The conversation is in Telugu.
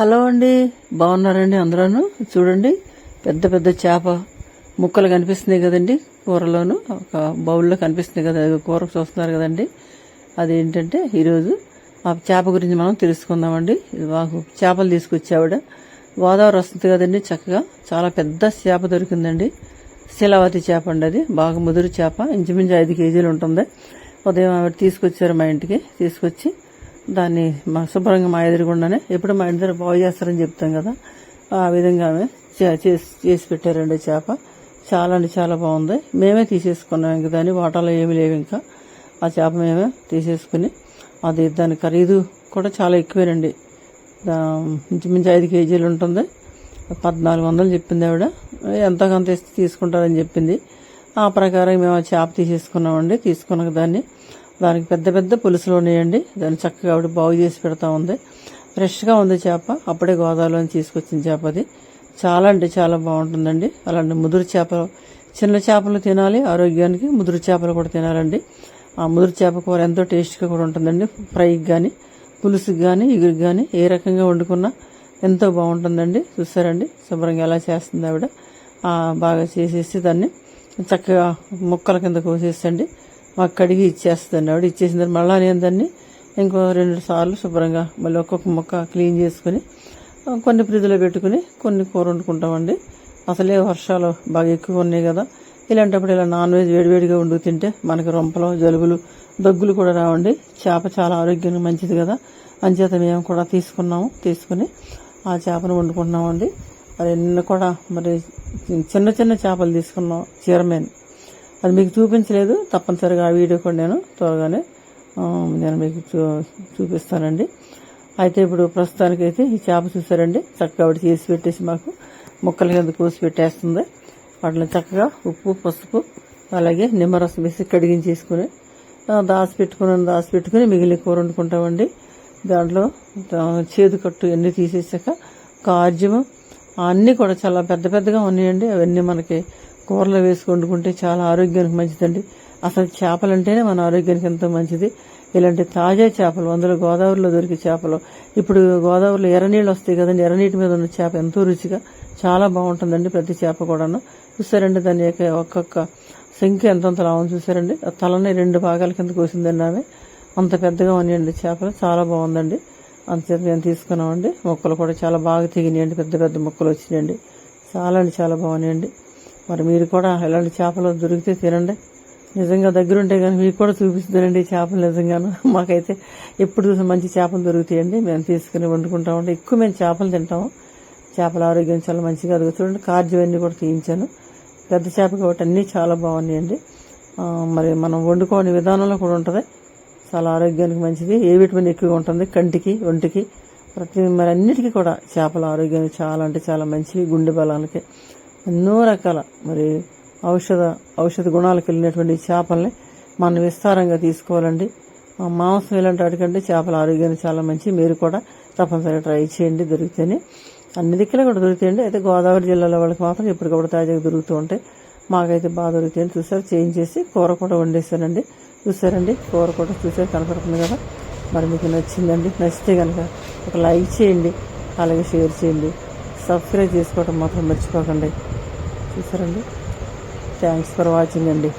హలో అండి బాగున్నారండి అందరూ చూడండి పెద్ద పెద్ద చేప ముక్కలు కనిపిస్తున్నాయి కదండి కూరలోను. ఒక బౌల్లో కనిపిస్తుంది కదా కూర చూస్తున్నారు కదండి. అదేంటంటే ఈరోజు ఆ చేప గురించి మనం తెలుసుకుందామండి. మాకు చేపలు తీసుకొచ్చావిడ గోదావరి వస్తుంది కదండి చక్కగా. చాలా పెద్ద చేప దొరికిందండి. శిలావతి చేప అండి అది. బాగా ముదురు చేప. ఇంచుమించు ఐదు కేజీలు ఉంటుంది. ఉదయం ఆవిడ తీసుకొచ్చారు మా ఇంటికి. తీసుకొచ్చి దాన్ని మా శుభ్రంగా మా ఎదురుగుండానే ఎప్పుడు మా ఇంటి బాగు చేస్తారని చెప్తాం కదా. ఆ విధంగా చే- చేసి చేసి పెట్టారండి చేప. చాలా అంటే చాలా బాగుంది. మేమే తీసేసుకున్నాం ఇంకా దాన్ని. వాటాలో ఏమి లేవు ఇంకా. ఆ చేప మేమే తీసేసుకుని అది దాని ఖరీదు కూడా చాలా ఎక్కువేనండి. ఇంచుమించు ఐదు కేజీలు ఉంటుంది. పద్నాలుగు వందలు చెప్పింది ఆవిడ. ఎంతో కొంత ఇస్తే తీసుకుంటారని చెప్పింది. ఆ ప్రకారం మేము ఆ చేప తీసేసుకున్నామండి. తీసుకున్న దాన్ని దానికి పెద్ద పెద్ద పులుసులు ఉన్నాయండి. దాన్ని చక్కగా ఆవిడ బాగు చేసి పెడతా ఉంది. ఫ్రెష్గా ఉంది చేప. అప్పుడే గోదావరిలో తీసుకొచ్చిన చేప అది. చాలా అంటే చాలా బాగుంటుందండి. అలాంటి ముదురు చేపలు చిన్న చేపలు తినాలి. ఆరోగ్యానికి ముదురు చేపలు కూడా తినాలండి. ఆ ముదురు చేప కూర ఎంతో టేస్ట్గా కూడా ఉంటుందండి. ఫ్రైకి కానీ పులుసుకి కానీ ఇగురికి కానీ ఏ రకంగా వండుకున్నా ఎంతో బాగుంటుందండి. చూసారండి? శుభ్రంగా ఎలా చేస్తుంది ఆవిడ. బాగా చేసేసి దాన్ని చక్కగా ముక్కల కింద కోసేసండి. మాకు కడిగి ఇచ్చేస్తుంది ఆవిడ ఇచ్చేసిన తర్వాత మళ్ళా నేను దాన్ని ఇంకో రెండు సార్లు శుభ్రంగా మళ్ళీ ఒక్కొక్క ముక్క క్లీన్ చేసుకుని కొన్ని ఫ్రిడ్జ్లో పెట్టుకుని కొన్ని కూర వండుకుంటామండి. అసలే వర్షాలు బాగా ఎక్కువ ఉన్నాయి కదా. ఇలాంటప్పుడు ఇలా నాన్ వెజ్ వేడివేడిగా వండుకు తింటే మనకి రొంపలు జలుబులు దగ్గులు కూడా రావండి. చేప చాలా ఆరోగ్యానికి మంచిది కదా. అంచేత మేము కూడా తీసుకున్నాము తీసుకుని ఆ చేపను వండుకుంటున్నామండి. మరి నిన్న కూడా మరి చిన్న చిన్న చేపలు తీసుకున్నాం చీరమేన్ అది మీకు చూపించలేదు. తప్పనిసరిగా ఆ వీడియో కూడా నేను త్వరగానే నేను మీకు చూ చూపిస్తానండి. అయితే ఇప్పుడు ప్రస్తుతానికైతే ఈ చేప చూసారండి. చక్కగా ఆవిడ చేసి పెట్టేసి మాకు ముక్కల కింద కోసి పెట్టేస్తుంది. వాటిని చక్కగా ఉప్పు పసుపు అలాగే నిమ్మరసం వేసి కడిగించేసుకుని దాచి పెట్టుకుని దాచి పెట్టుకుని మిగిలిన కూర వండుకుంటామండి. దాంట్లో చేదు కట్టు ఎన్ని తీసేసాక కార్జము అన్నీ కూడా చాలా పెద్ద పెద్దగా ఉన్నాయండి. అవన్నీ మనకి కూరలో వేసి వండుకుంటే చాలా ఆరోగ్యానికి మంచిదండి. అసలు చేపలు అంటేనే మన ఆరోగ్యానికి ఎంతో మంచిది. ఇలాంటి తాజా చేపలు అందులో గోదావరిలో దొరికే చేపలు. ఇప్పుడు గోదావరిలో ఎర్రనీళ్ళు వస్తాయి కదండి ఎర్రనీటి మీద ఉన్న చేప ఎంతో రుచిగా చాలా బాగుంటుందండి ప్రతి చేప కూడాను. చూసారండి దాని యొక్క ఒక్కొక్క సంఖ్య ఎంతంత లాభం చూసారండి. ఆ తలని రెండు భాగాల కింద కోసిందండి ఆమె. అంత పెద్దగా ఉన్నాయండి చేపలు చాలా బాగుందండి. అంతసేపు మేము తీసుకున్నామండి. మొక్కలు కూడా చాలా బాగా తెగినాయండి పెద్ద పెద్ద మొక్కలు వచ్చినాయండి. చాలా అంటే చాలా బాగున్నాయండి. మరి మీరు కూడా ఇలాంటి చేపలు దొరికితే తినండి. నిజంగా దగ్గరుంటే కానీ మీకు కూడా చూపిస్తుందండి చేపలు నిజంగాను. మాకైతే ఎప్పుడు చూసిన మంచి చేపలు దొరుకుతాయండి. మేము తీసుకుని వండుకుంటామండి ఎక్కువ మేము చేపలు తింటాము. చేపల ఆరోగ్యం చాలా మంచిగా అది చూడండి కార్జు అన్నీ కూడా తీయించాను. పెద్ద చేప కాబట్టి అన్నీ చాలా బాగున్నాయండి. మరి మనం వండుకోని విధానంలో కూడా ఉంటుంది. చాలా ఆరోగ్యానికి మంచిది. ఏ విటమిన్ ఎక్కువగా ఉంటుంది? కంటికి ఒంటికి. ప్రతి మరి అన్నిటికీ కూడా చేపల ఆరోగ్యానికి చాలా అంటే చాలా మంచివి గుండె బలానికి ఎన్నో రకాల మరి ఔషధ ఔషధ గుణాలకు వెళ్ళినటువంటి చేపల్ని మనం విస్తారంగా తీసుకోవాలండి. మాంసం ఇలాంటి వాటికంటే చేపల ఆరోగ్యానికి చాలా మంచి. మీరు కూడా తప్పనిసరిగా ట్రై చేయండి దొరికితేనే. అన్ని దిక్కులు కూడా దొరుకుతాయండి. అయితే గోదావరి జిల్లాలో వాళ్ళకి మాత్రం ఎప్పటికప్పుడు తాజాగా దొరుకుతూ ఉంటాయి. మాకైతే బాగా దొరుకుతాయని చూసారు చేంజ్ చేసి కూర కూడా వండేసానండి చూసారండి కూర కూడా చూసారు కనపడుతుంది కదా? మరి మీకు నచ్చిందండి? నచ్చితే కనుక ఒక లైక్ చేయండి. అలాగే షేర్ చేయండి. సబ్స్క్రైబ్ చేసుకోవడం మాత్రం మర్చిపోకండి. చూసారండి? థ్యాంక్స్ ఫర్ వాచింగ్ అండి.